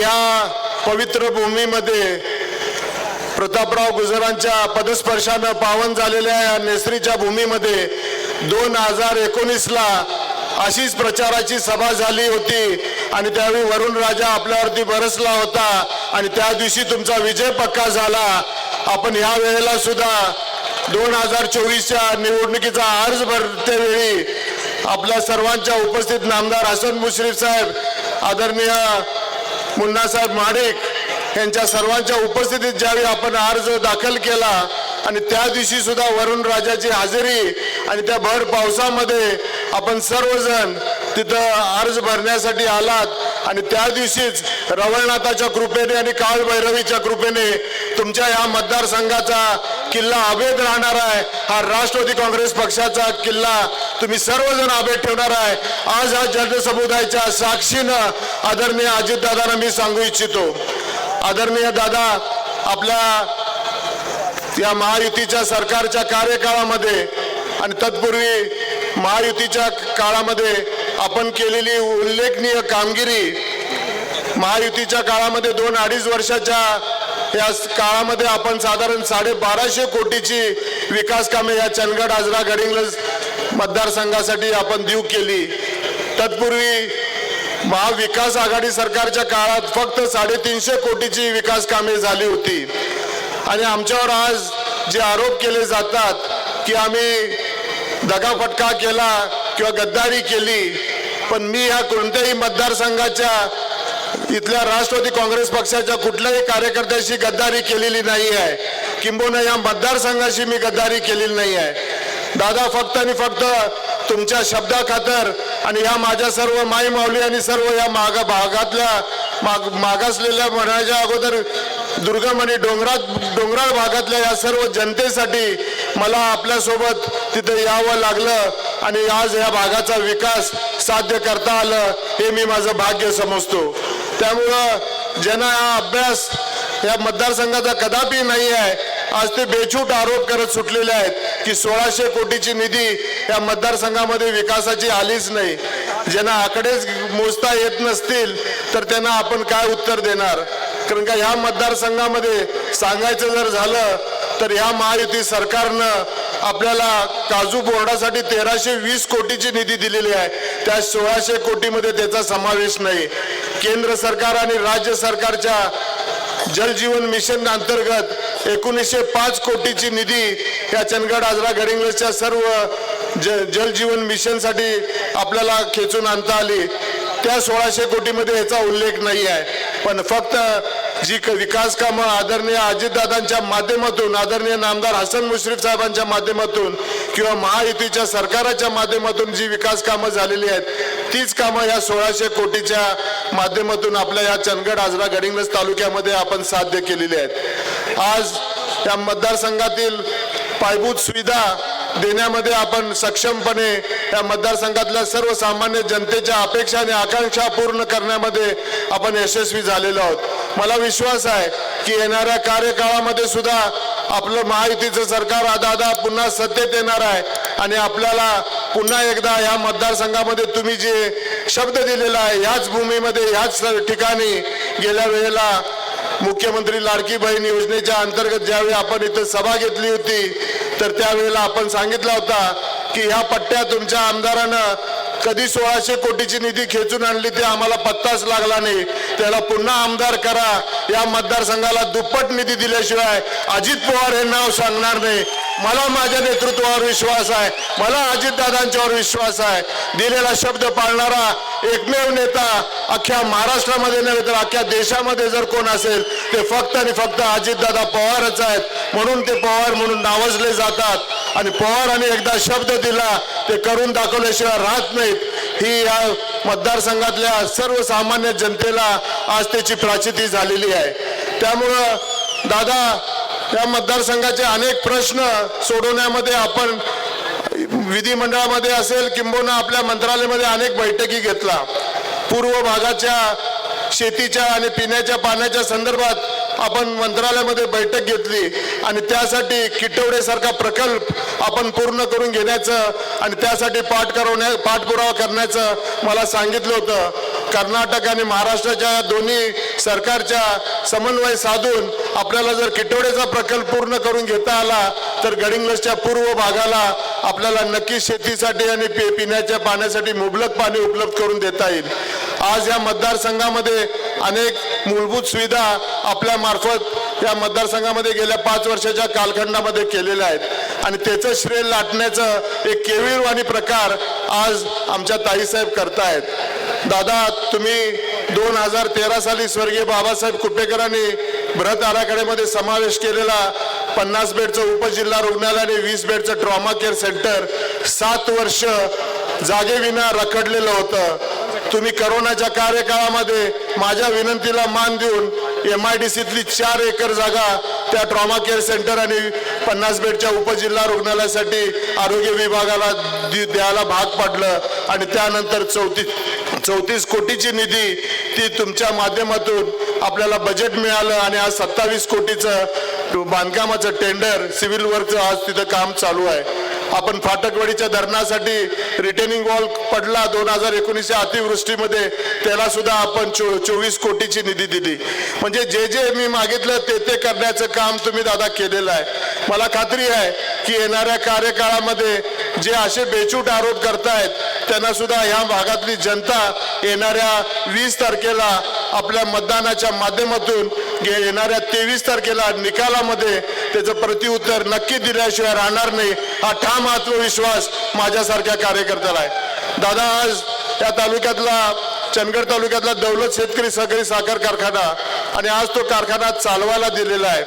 या पवित्र भूमीमध्ये प्रतापराव गुजरांच्या पदस्पर्शानं पावन झालेल्या या नेसरीच्या भूमीमध्ये दोन हजार एकोणीसला अशीच प्रचाराची सभा झाली होती आणि त्यावेळी वरुण राजा आपल्यावरती बरसला होता आणि त्या दिवशी तुमचा विजय पक्का झाला. आपण ह्या वेळेला सुद्धा दोन हजार चोवीसच्या निवडणुकीचा अर्ज भरतेवेळी आपल्या सर्वांच्या उपस्थित नामदार हसन मुश्रीफ साहेब आदरणीय मुन्नासाहेब माडेक यांच्या सर्वांच्या उपस्थितीत ज्यावेळी आपण अर्ज दाखल केला आणि त्या दिवशी सुद्धा वरुण राजाची हजेरी आणि त्या भर पावसामध्ये आपण सर्वजण तिथं अर्ज भरण्यासाठी आलात. आणि त्या दिवशीच रवळनाथाच्या कृपेने आणि काळभैरवीच्या कृपेने तुमच्या या मतदारसंघाचा किल्ला अभेद राहणार आहे. हा राष्ट्रवादी काँग्रेस पक्षाचा किल्ला तुम्ही सर्वजण अभेद ठेवणार आहे. आज हा जनसमुदायाच्या साक्षीनं आदरणीय अजितदादांना मी सांगू इच्छितो. आदरणीय दादा आपल्या या महायुतीच्या सरकारच्या कार्यकाळामध्ये आणि तत्पूर्वी महायुतीच्या काळामध्ये आपण केलेली उल्लेखनीय कामगिरी महायुतीच्या काळामध्ये दोन अडीच वर्षाच्या या काळामध्ये आपण साधारण साडेबाराशे कोटीची विकास कामे या चंदगड आजरा गडिंग्लज मतदारसंघासाठी आपण देऊ केली. तत्पूर्वी महाविकास आघाडी सरकारच्या काळात फक्त साडेतीनशे कोटीची विकास कामे झाली होती. आणि आमच्यावर आज जे आरोप केले जातात की आम्ही दगाफटका केला किंवा गद्दारी केली पण मी ह्या कोणत्याही मतदारसंघाच्या इथल्या राष्ट्रवादी काँग्रेस पक्षाच्या कुठल्याही कार्यकर्त्याशी गद्दारी केलेली नाही आहे किंबहुना या मतदारसंघाशी मी गद्दारी केलेली नाही आहे दादा फक्त आणि फक्त तुमच्या शब्दाखातर आणि ह्या माझ्या सर्व माई माऊली आणि सर्व या मागा भागातल्या माग मागासलेल्या म्हणायच्या अगोदर दुर्गम आणि डोंगरात डोंगराळ भागातल्या या सर्व जनतेसाठी मला आपल्यासोबत तिथे यावं लागलं आणि आज या भागाचा विकास साध्य करता आलं हे मी माझं भाग्य समजतो. त्यामुळं ज्यांना हा अभ्यास या मतदारसंघाचा कदापि नाही आहे आज ते बेछूट आरोप करत सुटलेले आहेत की सोळाशे कोटीची निधी या मतदारसंघामध्ये विकासाची आलीच नाही. ज्यांना आकडेच मोजता येत नसतील तर त्यांना आपण काय उत्तर देणार? कारण का ह्या मतदारसंघामध्ये सांगायचं जर झालं तर ह्या महायुती सरकारनं आपल्याला काजू बोर्डासाठी तेराशे वीस कोटीची निधी दिलेली आहे. त्या सोळाशे कोटीमध्ये त्याचा समावेश नाही. केंद्र सरकार आणि राज्य सरकारच्या जलजीवन मिशन अंतर्गत एकोणीसशे पाच कोटीची निधी या चंदगड आजरा गडिंग्लजच्या सर्व ज जलजीवन मिशनसाठी आपल्याला खेचून आणता आली. त्या सोळाशे कोटीमध्ये याचा उल्लेख नाही आहे. पण फक्त जी क- विकास कामं आदरणीय अजितदादांच्या माध्यमातून आदरणीय नामदार हसन मुश्रीफ साहेबांच्या माध्यमातून किंवा महायुतीच्या सरकाराच्या माध्यमातून जी विकास कामं झालेली आहेत तीच कामं या सोळाशे कोटीच्या माध्यमातून आपल्या या चंदगड आजरा गडिंगज तालुक्यामध्ये आपण साध्य केलेली आहेत. आज या मतदारसंघातील पायाभूत सुविधा देण्यामध्ये आपण सक्षमपणे या मतदारसंघातल्या सर्वसामान्य जनतेच्या अपेक्षा आणि आकांक्षा पूर्ण करण्यामध्ये आपण यशस्वी झालेलो आहोत. मला विश्वास आहे की येणाऱ्या कार्यकाळामध्ये सुद्धा आपलं महायुतीचं सरकार आता आता पुन्हा सत्तेत येणार आहे आणि आपल्याला पुन्हा एकदा या मतदारसंघामध्ये तुम्ही जे शब्द दिलेला आहे ह्याच भूमीमध्ये ह्याच ठिकाणी गेल्या वेळेला मुख्यमंत्री लाडकी बहीण योजनेच्या अंतर्गत ज्यावेळी आपण इथं सभा घेतली होती तर त्यावेळेला आपण सांगितलं होता की ह्या पट्ट्या तुमच्या आमदारानं कधी सोळाशे कोटीची निधी खेचून आणली ते आम्हाला पत्ताच लागला नाही. त्याला पुन्हा आमदार करा. या मतदारसंघाला दुप्पट निधी दिल्याशिवाय अजित पवार हे नाव सांगणार नाही. मला माझ्या नेतृत्वावर विश्वास आहे. मला अजितदादांच्यावर विश्वास आहे. दिलेला शब्द पाळणारा एकमेव नेता अख्ख्या महाराष्ट्रामध्ये नव्हे तर अख्ख्या देशामध्ये जर कोण असेल ते फक्त आणि फक्त अजितदादा पवारच आहेत. म्हणून ते पवार म्हणून नावजले जातात. आणि पवारांनी एकदा शब्द दिला ते करून दाखवल्याशिवाय राहत नाहीत. ही या मतदारसंघातल्या सर्वसामान्य जनतेला आज त्याची प्राचिती झालेली आहे. त्यामुळं दादा या मतदारसंघाचे अनेक प्रश्न सोडवण्यामध्ये आपण विधिमंडळामध्ये असेल किंबहुना आपल्या मंत्रालयामध्ये अनेक बैठकी घेतला. पूर्व भागाच्या शेतीच्या आणि पिण्याच्या पाण्याच्या संदर्भात आपण मंत्रालयामध्ये बैठक घेतली आणि त्यासाठी किटवडेसारखा प्रकल्प आपण पूर्ण करून घेण्याचं आणि त्यासाठी पाठ करवण्या पाठपुरावा करण्याचं मला सांगितलं होतं. कर्नाटक आणि महाराष्ट्राच्या दोन्ही सरकारच्या समन्वय साधून आपल्याला जर किटवडेचा प्रकल्प पूर्ण करून घेता आला तर गडिंग्लजच्या पूर्व भागाला आपल्याला नक्की शेतीसाठी आणि पि- पिण्याच्या पाण्यासाठी मुबलक पाणी उपलब्ध करून देता येईल. आज या मतदारसंघामध्ये अनेक मूलभूत सुविधा आपल्या मार्फत या मतदारसंघामध्ये गेल्या पाच वर्षाच्या कालखंडामध्ये केलेल्या आहेत. आणि त्याचं श्रेय लाटण्याचं एक केवीरवाणी प्रकार आज आमच्या ताईसाहेब करतायत. दादा तुम्ही दोन हजार तेरा साली स्वर्गीय बाबासाहेब कुपेकरांनी बृहत आराखड्यामध्ये समावेश केलेला पन्नास बेडचं उपजिल्हा रुग्णालय आणि वीस बेडचं ट्रॉमा केअर सेंटर सात वर्ष जागेविना रखडलेलं होतं. तुम्ही करोनाच्या कार्यकाळामध्ये माझ्या विनंतीला मान देऊन एम आय डी सीतली चार एकर जागा त्या ट्रॉमा केअर सेंटर आणि पन्नास बेडच्या उपजिल्हा रुग्णालयासाठी आरोग्य विभागाला दि- द्यायला भाग पाडलं. आणि त्यानंतर चौतीस चौतीस कोटीची निधी ती तुमच्या माध्यमातून आपल्याला बजेट मिळालं आणि आज सत्तावीस कोटीचं बांधकामाचं टेंडर सिव्हिल वर्कचं आज तिथं काम चालू आहे. आपण फाटकवाडीच्या धरणासाठी रिटेनिंग वॉल पडला. दोन हजार एकोणीसच्या अतिवृष्टीमध्ये त्याला सुद्धा आपण चो चोवीस कोटीची निधी दिली. म्हणजे जे जे मी मागितलं ते ते करण्याचं काम तुम्ही दादा केलेलं आहे. मला खात्री आहे की येणाऱ्या कार्यकाळामध्ये जे असे बेचूट आरोप करतायत त्यांना सुद्धा ह्या भागातली जनता येणाऱ्या वीस तारखेला आपल्या मतदानाच्या माध्यमातून येणाऱ्या तेवीस तारखेला निकालामध्ये त्याचं प्रतिउत्तर नक्की दिल्याशिवाय राहणार नाही. हा ठाम आत्मविश्वास माझ्यासारख्या कार्यकर्त्याला आहे. दादा आज या तालुक्यातला चंदगड तालुक्यातला दौलत शेतकरी सहकारी साखर कारखाना आणि आज तो कारखाना चालवायला दिलेला आहे.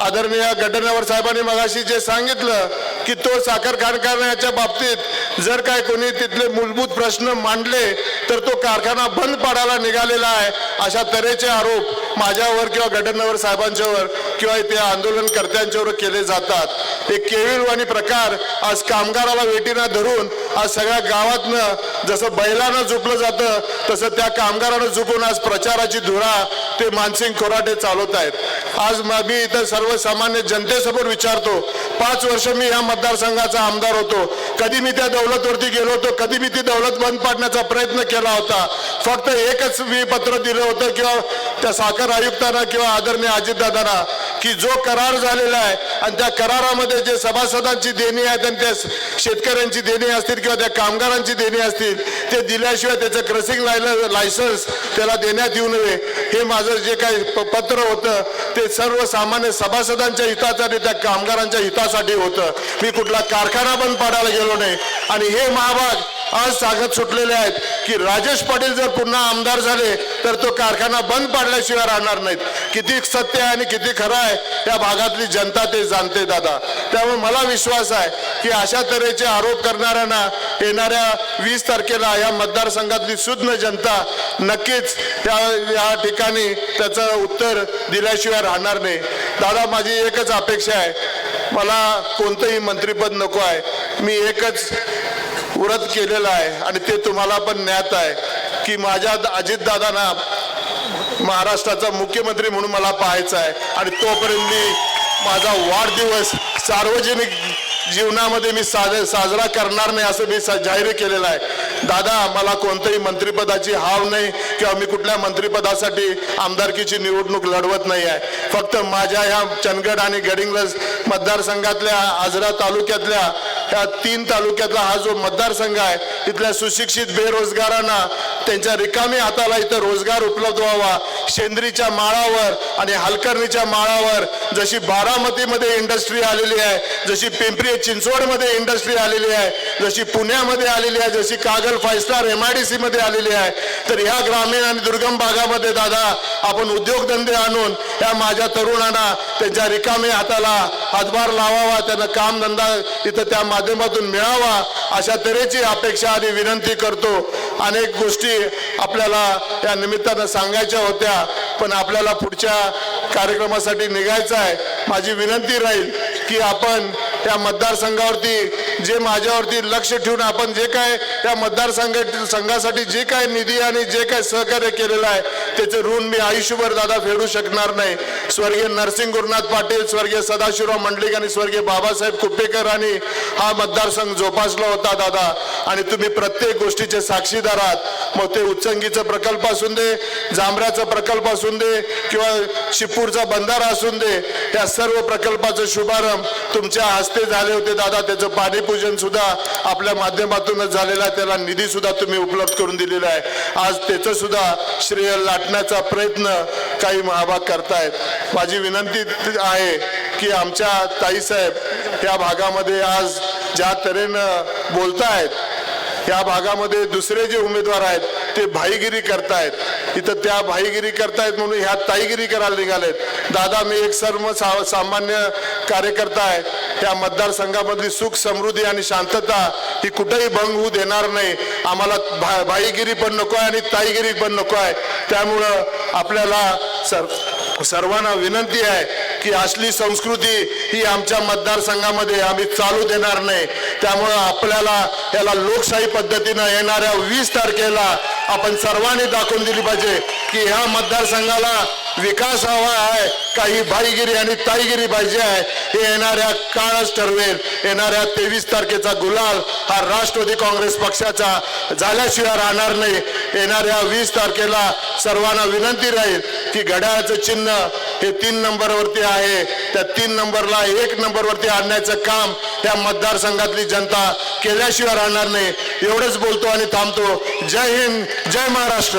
आदरणीय गड्डनवर साहेबांनी मगाशी जे सांगितलं की तो साखर कारखान्याच्या बाबतीत जर काय कोणी तिथले मूलभूत प्रश्न मांडले तर तो कारखाना बंद पाडायला निघालेला आहे अशा तऱ्हेचे आरोप माझ्यावर किंवा गड्डनवर साहेबांच्यावर किंवा इथे आंदोलनकर्त्यांच्यावर केले जातात. एक केविलवाणी प्रकार आज कामगाराला वेटीनं धरून आज सगळ्या गावातनं जसं बैलानं झोपलं जातं तसं त्या कामगारानं झोपून आज प्रचाराची धुरा ते मानसिंग खोराटे चालवत आहेत आज मी इथं सर्वसामान्य जनतेसमोर विचारतो पाच वर्ष मी या मतदारसंघाचा आमदार होतो. कधी मी त्या दौलतवरती गेलो होतो कधी मी ती दौलत बंद पाडण्याचा प्रयत्न केला होता. फक्त एकच मी पत्र दिलं होतं किंवा त्या साखर आयुक्तांना किंवा आदरणीय अजितदादांना. की जो करार झालेला आहे आणि त्या करारामध्ये जे सभासदांची देणी आहेत आणि त्या शेतकऱ्यांची देणी असतील किंवा त्या कामगारांची देणी असतील ते दिल्याशिवाय त्याचं क्रसिंग लायसन्स त्याला देण्यात येऊ नये. हे माझं जे काही प- पत्र होतं ते सर्वसामान्य सभासदांच्या हिताचं त्या कामगारांच्या हितासाठी होतं. मी कुठला कारखाना बंद पाडायला गेलो नाही. आणि हे महाभाग आज सांगत सुटलेले आहेत. की राजेश पाटील जर पुन्हा आमदार झाले तर तो कारखाना बंद पाडल्याशिवाय राहणार नाहीत. किती सत्य आहे आणि किती खरं आहे या भागातली जनता ते जाणते दादा. त्यामुळे मला विश्वास आहे की अशा तऱ्हेचे आरोप करणाऱ्यांना येणाऱ्या वीस तारखेला या मतदारसंघातली सुज्ञ जनता नक्कीच त्या या ठिकाणी त्याचं उत्तर दिल्याशिवाय राहणार नाही. दादा माझी एकच अपेक्षा आहे. मला कोणतंही मंत्रिपद नको आहे. मी एकच व्रत केलेलं आहे आणि ते तुम्हाला पण ज्ञात आहे की माझ्या अजितदादांना महाराष्ट्राचा मुख्यमंत्री म्हणून मला पाहायचं आहे. आणि तोपर्यंत मी माझा वाढदिवस सार्वजनिक जीवनामध्ये मी साज साजरा करणार नाही असं मी जाहीर केलेलं आहे. दादा मला कोणत्याही मंत्रिपदाची हाव नाही किंवा मी कुठल्या मंत्रिपदासाठी आमदारकीची निवडणूक लढवत नाही आहे. फक्त माझ्या ह्या चंदगड आणि गडिंग्लज मतदारसंघातल्या आजरा तालुक्यातल्या ह्या तीन तालुक्यातला हा जो मतदारसंघ आहे तिथल्या सुशिक्षित बेरोजगारांना त्यांच्या रिकामी हाताला इथं रोजगार उपलब्ध व्हावा. शेंद्रीच्या माळावर आणि हलकर्णीच्या माळावर जशी बारामतीमध्ये इंडस्ट्री आलेली आहे जशी पिंपरी चिंचवडमध्ये इंडस्ट्री आलेली आहे जशी पुण्यामध्ये आलेली आहे जशी Kagal five star M I D C मध्ये आलेली आहे तर ह्या ग्रामीण आणि दुर्गम भागामध्ये दादा आपण उद्योगधंदे आणून या माझ्या तरुणांना त्यांच्या रिकामी हाताला हातभार लावावा त्यांना कामधंदा इथं त्या माध्यमातून मिळावा अशा तऱ्हेची अपेक्षा आणि विनंती करतो. अनेक गोष्टी आपल्याला या निमित्तानं सांगायच्या होत्या पण आपल्याला पुढच्या कार्यक्रमासाठी निघायचं आहे. माझी विनंती राहील की आपण या मतदारसंघावरती जे माझ्यावरती लक्ष ठेवून आपण जे काय त्या मतदारसंघ संघासाठी जे काय निधी आणि जे काय सहकार्य केलेलं आहे त्याचे ऋण मी आयुष्यभर दादा फेडू शकणार नाही. स्वर्गीय नरसिंह गुरुनाथ पाटील स्वर्गीय सदाशिवराव मंडलिक आणि स्वर्गीय बाबासाहेब कुपेकर आणि हा मतदारसंघ जोपासला होता दादा. आणि तुम्ही प्रत्येक गोष्टीचे साक्षीदार आहात. मग ते उच्चंगीचा प्रकल्प असून दे जांभऱ्याचा प्रकल्प असून दे किंवा शिपूरचा बंधारा असून दे त्या सर्व प्रकल्पाचा शुभारंभ तुमच्या हस्ते झाले होते दादा. त्याचं भूमिपूजन सुद्धा आपल्या माध्यमातूनच झालेलं आहे. त्याला निधी सुद्धा तुम्ही उपलब्ध करून दिलेला आहे. आज त्याचं सुद्धा श्रेय लाटण्याचा प्रयत्न काही महाभाग करतायत. माझी विनंती आहे की आमच्या ताईसाहेब या भागामध्ये आज ज्या तऱ्हेनं बोलतायत या भागामध्ये दुसरे जे उमेदवार आहेत ते भाईगिरी करतायत. इथं त्या भाईगिरी करतायत म्हणून ह्या ताईगिरी करायला निघालेत. दादा मी एक सर्व सा- सामान्य कार्यकर्ता आहे. त्या मतदारसंघामधली सुख समृद्धी आणि शांतता ही कुठेही भंग होऊ देणार नाही. आम्हाला भा भाईगिरी पण नको आहे आणि ताईगिरी पण नको आहे त्यामुळं आपल्याला सर सर्वांना विनंती आहे की असली संस्कृती ही आमच्या मतदारसंघामध्ये आम्ही चालू देणार नाही. त्यामुळं आपल्याला याला लोकशाही पद्धतीनं येणाऱ्या वीस तारखेला आपण सर्वांनी दाखवून दिली पाहिजे की ह्या मतदारसंघाला विकास हवा आहे. काही भाईगिरी आणि ताईगिरी पाहिजे आहे. हे येणाऱ्या काळच ठरवेल. येणाऱ्या तेवीस तारखेचा गुलाल हा राष्ट्रवादी काँग्रेस पक्षाचा झाल्याशिवाय राहणार नाही. येणाऱ्या वीस तारखेला सर्वांना विनंती राहील की घड्याळाचं चिन्ह हे तीन नंबरवरती आहे. त्या तीन नंबरला एक नंबरवरती आणण्याचं काम या मतदारसंघातली जनता केल्याशिवाय राहणार नाही. एवढंच बोलतो आणि थांबतो. जय हिंद जय महाराष्ट्र.